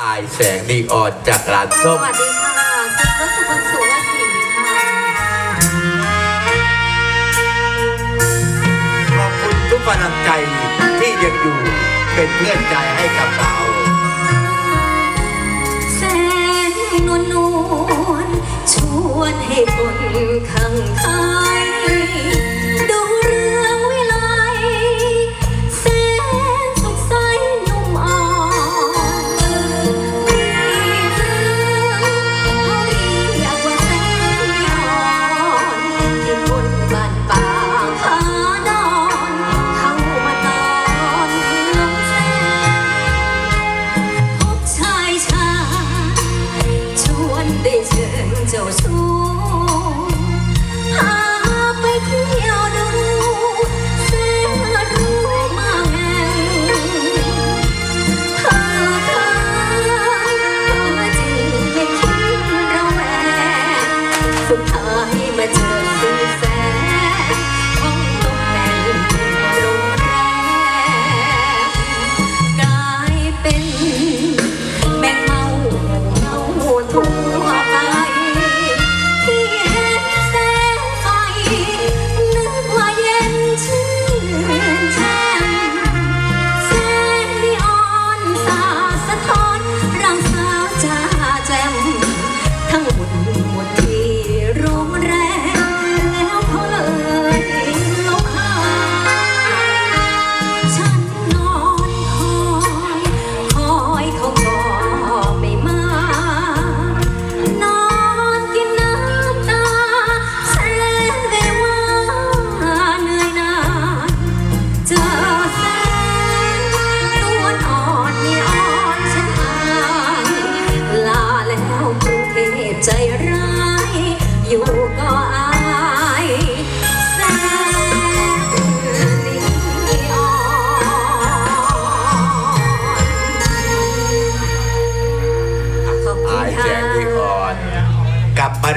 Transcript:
อายแสงดีออนจากร้านสส้มวัสดีค่ะซุปรสสุคนสุวสีค่ะขอบคุณทุกกำลังใจที่ยังอยู่เป็นเพื่อนใจให้กับสาว ให้มาเจอ